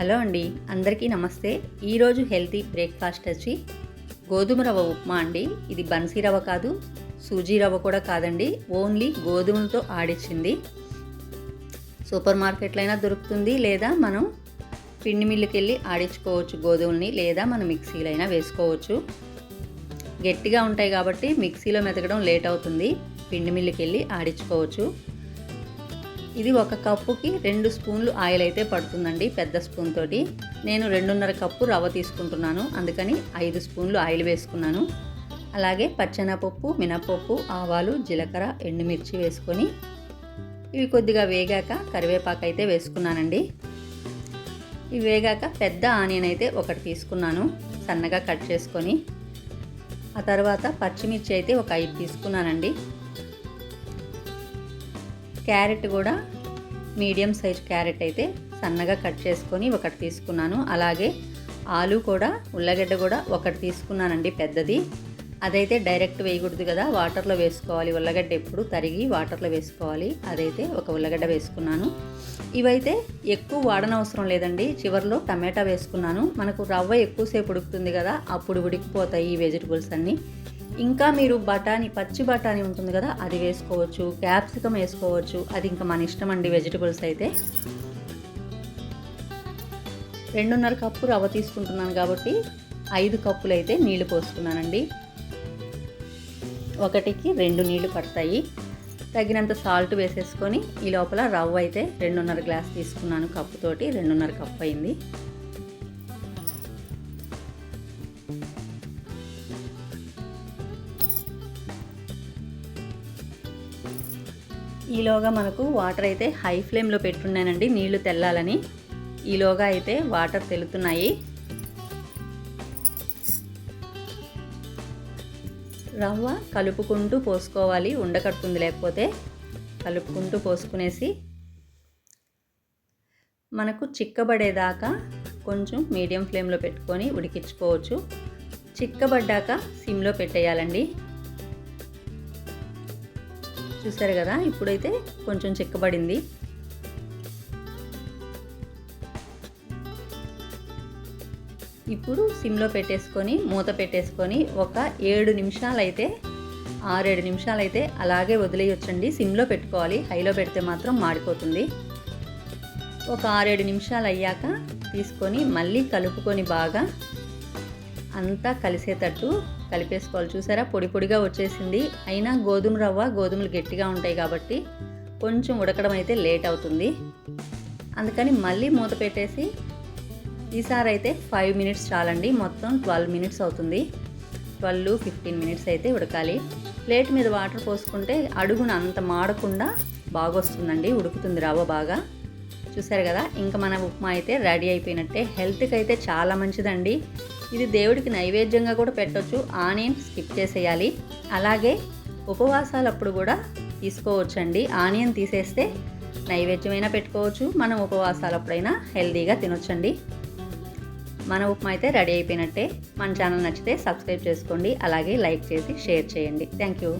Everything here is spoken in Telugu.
హలో అండి అందరికీ నమస్తే. ఈరోజు హెల్తీ బ్రేక్ఫాస్ట్ వచ్చి గోధుమ రవ్వ ఉప్మా అండి. ఇది బన్సీ రవ్వ కాదు సూజీ రవ్వ కూడా కాదండి. ఓన్లీ గోధుమలతో ఆడిచ్చింది. సూపర్ మార్కెట్లో అయినా దొరుకుతుంది లేదా మనం పిండి మిల్లుకి వెళ్ళి ఆడించుకోవచ్చు గోధుమల్ని లేదా మనం మిక్సీలో అయినా వేసుకోవచ్చు. గట్టిగా ఉంటాయి కాబట్టి మిక్సీలో మెతకడం లేట్ అవుతుంది. పిండి మిల్లుకి వెళ్ళి ఆడించుకోవచ్చు ఇది ఒక కప్పుకి రెండు స్పూన్లు ఆయిల్ అయితే పడుతుందండి పెద్ద స్పూన్ తోటి. నేను రెండున్నర కప్పు రవ్వ తీసుకుంటున్నాను అందుకని ఐదు స్పూన్లు ఆయిల్ వేసుకున్నాను. అలాగే పచ్చెనపప్పు మినపప్పు ఆవాలు జీలకర్ర ఎండుమిర్చి వేసుకొని ఇవి కొద్దిగా వేగాక కరివేపాకు అయితే వేసుకున్నానండి. ఇవి వేగాక పెద్ద ఆనియన్ అయితే ఒకటి తీసుకున్నాను సన్నగా కట్ చేసుకొని. ఆ తర్వాత పచ్చిమిర్చి అయితే ఒక ఐదు తీసుకున్నానండి. క్యారెట్ కూడా మీడియం సైజ్ క్యారెట్ అయితే సన్నగా కట్ చేసుకొని ఒకటి తీసుకున్నాను. అలాగే ఆలు కూడా ఉల్లగడ్డ కూడా ఒకటి తీసుకున్నానండి పెద్దది. అదైతే డైరెక్ట్ వేయకూడదు కదా వాటర్లో వేసుకోవాలి. ఉల్లగడ్డ ఎప్పుడు తరిగి వాటర్లో వేసుకోవాలి. అదైతే ఒక ఉల్లగడ్డ వేసుకున్నాను. ఇవైతే ఎక్కువ వాడనవసరం లేదండి. చివరిలో టమాటా వేసుకున్నాను. మనకు రవ్వ ఎక్కువసేపు ఉడుకుతుంది కదా అప్పుడు ఉడికిపోతాయి ఈ వెజిటబుల్స్ అన్నీ. ఇంకా మీరు బఠానీ పచ్చి బఠానీ ఉంటుంది కదా అది వేసుకోవచ్చు క్యాప్సికమ్ వేసుకోవచ్చు అది ఇంకా మన ఇష్టం అండి వెజిటబుల్స్ అయితే. రెండున్నర కప్పు రవ్వ తీసుకుంటున్నాను కాబట్టి ఐదు కప్పులు అయితే నీళ్ళు పోసుకున్నానండి. ఒకటికి రెండు నీళ్ళు పడతాయి. తగినంత సాల్ట్ వేసేసుకొని ఈ లోపల రవ్వ అయితే రెండున్నర గ్లాస్ తీసుకున్నాను కప్పుతోటి రెండున్నర కప్పు అయింది. ఈలోగా మనకు వాటర్ అయితే హై ఫ్లేమ్లో పెట్టున్నానండి నీళ్ళు తెల్లాలని. ఈలోగా అయితే వాటర్ తెలుతున్నాయి రవ్వ కలుపుకుంటూ పోసుకోవాలి ఉండకట్టుకుంది లేకపోతే కలుపుకుంటూ పోసుకునేసి. మనకు చిక్కబడేదాకా కొంచెం మీడియం ఫ్లేమ్లో పెట్టుకొని ఉడికించుకోవచ్చు. చిక్కబడ్డాక సిమ్లో పెట్టేయాలండి. చూసారు కదా ఇప్పుడైతే కొంచెం చిక్కబడింది. ఇప్పుడు సిమ్లో పెట్టేసుకొని మూత పెట్టేసుకొని ఒక ఏడు నిమిషాలు అయితే ఆరేడు నిమిషాలు అయితే అలాగే వదిలేయొచ్చండి. సిమ్లో పెట్టుకోవాలి. హైలో పెడితే మాత్రం మాడిపోతుంది. ఒక ఆరేడు నిమిషాలు అయ్యాక తీసుకొని మళ్ళీ కలుపుకొని బాగా అంతా కలిసేటట్టు కలిపేసుకోవాలి. చూసారా? పొడి పొడిగా వచ్చేసింది. అయినా గోధుమ రవ్వ గోధుమలు గట్టిగా ఉంటాయి కాబట్టి కొంచెం ఉడకడం అయితే లేట్ అవుతుంది. అందుకని మళ్ళీ మూత పెట్టేసి ఈసారి అయితే ఫైవ్ మినిట్స్ చాలండి. మొత్తం ట్వెల్వ్ మినిట్స్ అవుతుంది. ట్వెల్వ్ ఫిఫ్టీన్ మినిట్స్ అయితే ఉడకాలి. ప్లేట్ మీద వాటర్ పోసుకుంటే అడుగున అంత మాడకుండా బాగా వస్తుందండి ఉడుకుతుంది రవ్వ బాగా. చూసారు కదా? ఇంకా మన ఉప్మా అయితే రెడీ అయిపోయినట్టే. హెల్త్కి అయితే చాలా మంచిదండి. ఇది దేవుడికి నైవేద్యంగా కూడా పెట్టొచ్చు. ఆనియన్ స్కిప్ చేసేయాలి. అలాగే ఉపవాసాలప్పుడు కూడా తీసుకోవచ్చండి. ఆనియన్ తీసేస్తే నైవేద్యమైనా పెట్టుకోవచ్చు. మనం ఉపవాసాలప్పుడైనా హెల్తీగా తినొచ్చండి. మన ఉప్మా అయితే రెడీ అయిపోయినట్టే. మన ఛానల్ నచ్చితే సబ్స్క్రైబ్ చేసుకోండి. అలాగే లైక్ చేసి షేర్ చేయండి. Thank you.